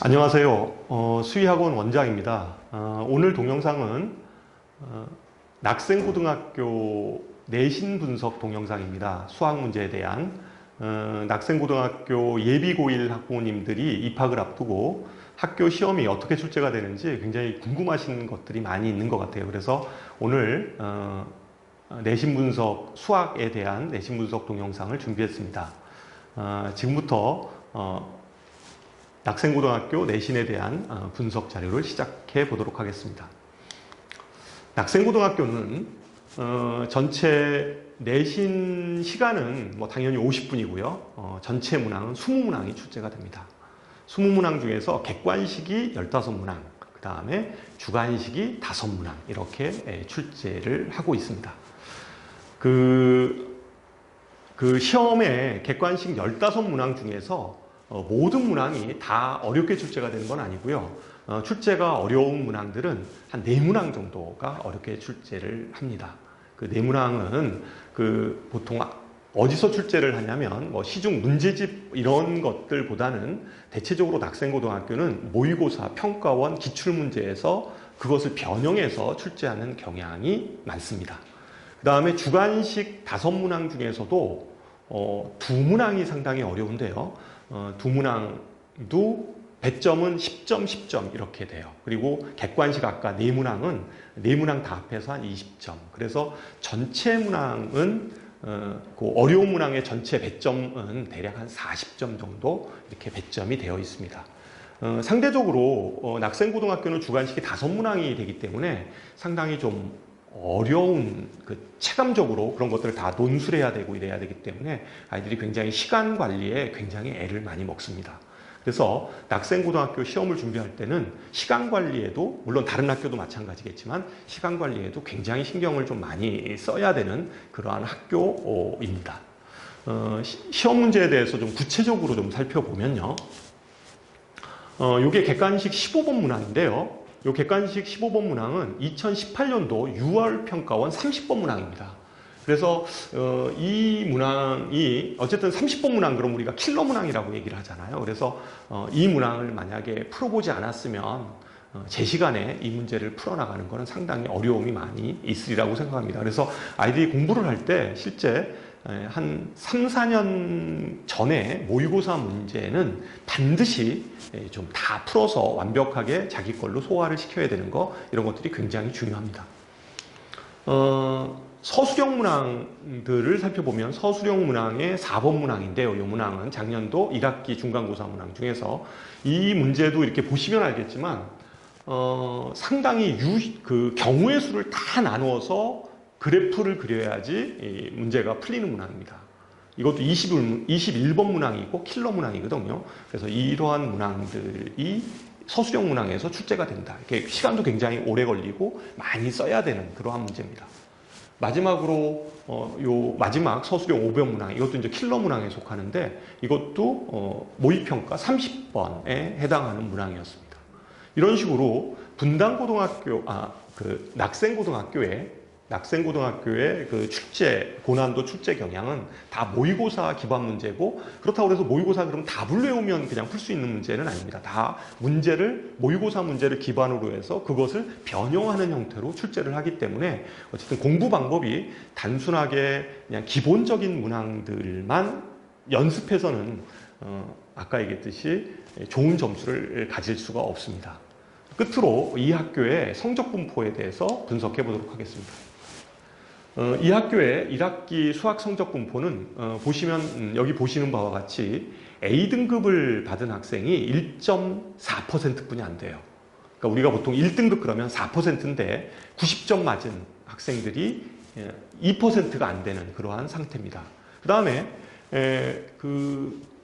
안녕하세요. 어, 수의학원 원장입니다. 어, 오늘 동영상은 어, 낙생고등학교 내신 분석 동영상입니다. 수학 문제에 대한 어, 낙생고등학교 예비고1 학부모님들이 입학을 앞두고 학교 시험이 어떻게 출제가 되는지 굉장히 궁금하신 것들이 많이 있는 것 같아요. 그래서 오늘 어, 내신 분석 수학에 대한 내신 분석 동영상을 준비했습니다. 어, 지금부터 어, 낙생고등학교 내신에 대한 어, 분석 자료를 시작해 보도록 하겠습니다. 낙생고등학교는 어, 전체 내신 시간은 뭐 당연히 50분이고요. 어, 전체 문항은 20문항이 출제가 됩니다. 20문항 중에서 객관식이 15문항, 그 다음에 주관식이 5문항 이렇게 예, 출제를 하고 있습니다. 그, 그 시험에 객관식 15문항 중에서 어, 모든 문항이 다 어렵게 출제가 되는 건 아니고요. 어, 출제가 어려운 문항들은 한 네 문항 정도가 어렵게 출제를 합니다. 그 네 문항은 그 보통 아- 어디서 출제를 하냐면 뭐 시중 문제집 이런 것들보다는 대체적으로 낙생고등학교는 모의고사, 평가원, 기출문제에서 그것을 변형해서 출제하는 경향이 많습니다. 그 다음에 주관식 다섯 문항 중에서도 어, 두 문항이 상당히 어려운데요. 어, 두 문항도 배점은 10점, 10점 이렇게 돼요. 그리고 객관식 아까 네 문항은 네 문항 다 합해서 한 20점. 그래서 전체 문항은 어, 그 어려운 문항의 전체 배점은 대략 한 40점 정도 이렇게 배점이 되어 있습니다. 어, 상대적으로 어, 낙생고등학교는 주관식이 다섯 문항이 되기 때문에 상당히 좀 어려운 그 체감적으로 그런 것들을 다 논술해야 되고 이래야 되기 때문에 아이들이 굉장히 시간 관리에 굉장히 애를 많이 먹습니다. 그래서 낙생고등학교 시험을 준비할 때는 시간 관리에도 물론 다른 학교도 마찬가지겠지만 시간 관리에도 굉장히 신경을 좀 많이 써야 되는 그러한 학교입니다. 어, 시- 시험 문제에 대해서 좀 구체적으로 좀 살펴보면요. 어, 요게 객관식 15번 문항인데요. 요 객관식 15번 문항은 2018년도 6월 평가원 30번 문항입니다. 그래서 어, 이 문항이 어쨌든 30번 문항 그럼 우리가 킬러 문항이라고 얘기를 하잖아요. 그래서 어, 이 문항을 만약에 풀어보지 않았으면 어, 제 시간에 이 문제를 풀어나가는 것은 상당히 어려움이 많이 있으리라고 생각합니다. 그래서 아이들이 공부를 할 때 실제 에, 한 3, 4년 전에 모의고사 문제는 반드시 좀 다 풀어서 완벽하게 자기 걸로 소화를 시켜야 되는 거 이런 것들이 굉장히 중요합니다. 어, 서술형 문항들을 살펴보면 서술형 문항의 4번 문항인데요. 이 문항은 작년도 1학기 중간고사 문항 중에서 이 문제도 이렇게 보시면 알겠지만 어, 상당히 유, 그 경우의 수를 다 나누어서 그래프를 그려야지 이 문제가 풀리는 문항입니다. 이것도 21, 21번 문항이고 킬러 문항이거든요. 그래서 이러한 문항들이 서술형 문항에서 출제가 된다. 이렇게 시간도 굉장히 오래 걸리고 많이 써야 되는 그러한 문제입니다. 마지막으로 어, 요 마지막 서술형 500 문항 이것도 이제 킬러 문항에 속하는데 이것도 어, 모의평가 30번에 해당하는 문항이었습니다. 이런 식으로 분당 고등학교 아 그 낙생 고등학교에 낙생고등학교의 그 출제 고난도 출제 경향은 다 모의고사 기반 문제고 그렇다고 해서 모의고사 그럼 답을 외우면 그냥 풀 수 있는 문제는 아닙니다. 다 문제를 모의고사 문제를 기반으로 해서 그것을 변형하는 형태로 출제를 하기 때문에 어쨌든 공부 방법이 단순하게 그냥 기본적인 문항들만 연습해서는 어, 아까 얘기했듯이 좋은 점수를 가질 수가 없습니다. 끝으로 이 학교의 성적 분포에 대해서 분석해 보도록 하겠습니다. 어, 이 학교의 1학기 수학 성적 분포는 어, 보시면 음, 여기 보시는 바와 같이 A등급을 받은 학생이 1.4%뿐이 안 돼요. 그러니까 우리가 보통 1등급 그러면 4%인데 90점 맞은 학생들이 2%가 안 되는 그러한 상태입니다. 그 다음에 그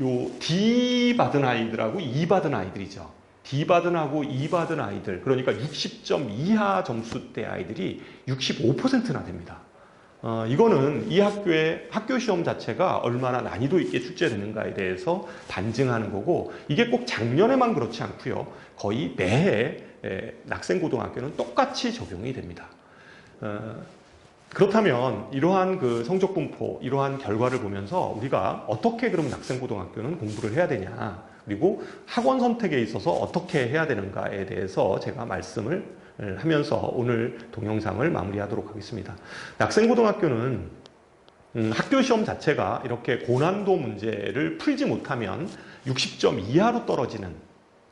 요 D 받은 아이들하고 E 받은 아이들이죠. D 받은 하고 E 받은 아이들 그러니까 60점 이하 점수대 아이들이 65%나 됩니다. 어, 이거는 이 학교의 학교 시험 자체가 얼마나 난이도 있게 출제되는가에 대해서 반증하는 거고 이게 꼭 작년에만 그렇지 않고요. 거의 매해 에, 낙생고등학교는 똑같이 적용이 됩니다. 어, 그렇다면 이러한 그 성적 분포, 이러한 결과를 보면서 우리가 어떻게 그럼 낙생고등학교는 공부를 해야 되냐 그리고 학원 선택에 있어서 어떻게 해야 되는가에 대해서 제가 말씀을 하면서 오늘 동영상을 마무리하도록 하겠습니다. 낙생고등학교는 음, 학교 시험 자체가 이렇게 고난도 문제를 풀지 못하면 60점 이하로 떨어지는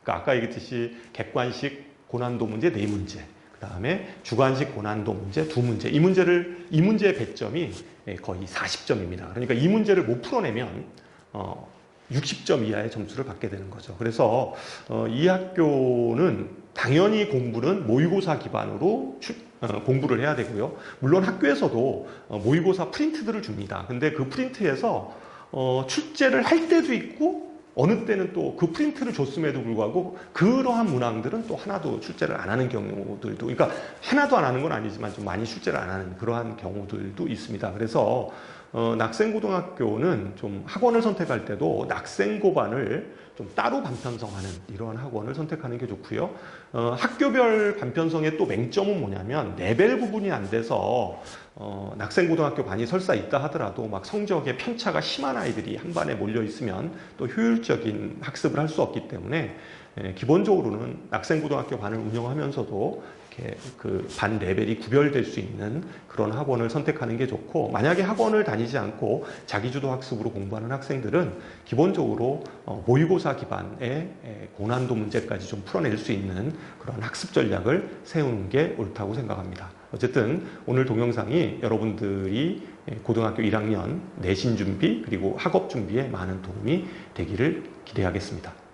그러니까 아까 얘기했듯이 객관식 고난도 문제 네 문제 그 다음에 주관식 고난도 문제 두 문제 이 문제를 이 문제의 배점이 예, 거의 40점입니다. 그러니까 이 문제를 못 풀어내면 어, 60점 이하의 점수를 받게 되는 거죠. 그래서 어, 이 학교는 당연히 공부는 모의고사 기반으로 출- 어, 공부를 해야 되고요. 물론 학교에서도 어, 모의고사 프린트들을 줍니다. 근데 그 프린트에서 어, 출제를 할 때도 있고 어느 때는 또 그 프린트를 줬음에도 불구하고 그러한 문항들은 또 하나도 출제를 안 하는 경우들도 그러니까 하나도 안 하는 건 아니지만 좀 많이 출제를 안 하는 그러한 경우들도 있습니다. 그래서 어, 낙생고등학교는 좀 학원을 선택할 때도 낙생고반을 좀 따로 반편성하는 이러한 학원을 선택하는 게 좋고요. 어, 학교별 반편성의 또 맹점은 뭐냐면 레벨 구분이 안 돼서 어, 낙생고등학교 반이 설사 있다 하더라도 막 성적에 편차가 심한 아이들이 한 반에 몰려 있으면 또 효율적인 학습을 할 수 없기 때문에 예, 기본적으로는 낙생고등학교 반을 운영하면서도 이렇게 그 반 레벨이 구별될 수 있는 그런 학원을 선택하는 게 좋고 만약에 학원을 다니지 않고 자기주도 학습으로 공부하는 학생들은 기본적으로 어, 모의고사 기반의 에, 고난도 문제까지 좀 풀어낼 수 있는 그런 학습 전략을 세우는 게 옳다고 생각합니다. 어쨌든 오늘 동영상이 여러분들이 에, 고등학교 1학년 내신 준비 그리고 학업 준비에 많은 도움이 되기를 기대하겠습니다.